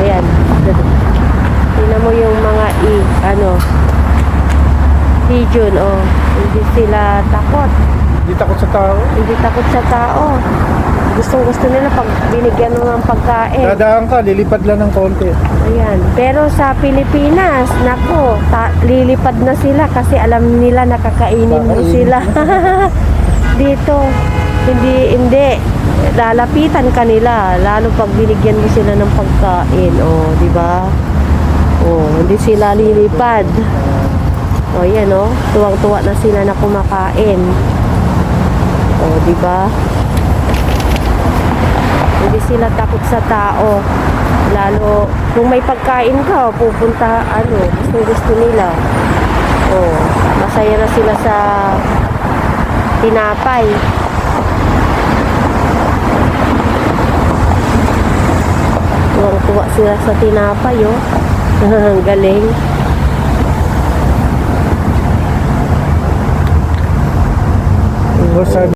Ayan. Tingnan mo yung mga i, ano, pigeon, oh. Hindi sila takot. Hindi takot sa tao. Hindi takot sa tao. Gustong gusto nila pag binigyan mo ng pagkain. Dadaan ka, lilipad lang ng konti. Ayan. Pero sa Pilipinas, nako, ta- lilipad na sila kasi alam nila nakakainin mo Kakainin. sila. Dito, hindi, hindi. Lalapitan ka nila, lalo pag binigyan mo sila ng pagkain. Oh, di ba? Oh, hindi sila lilipad. O, yan o. Tuwang-tuwa na sila na kumakain. O, di ba? Hindi sila takot sa tao. Lalo, kung may pagkain ka, pupunta, ano, gusto gusto nila. Oh, masaya na sila sa tinapay. sila sa tinapay, oh. Ang galing. What's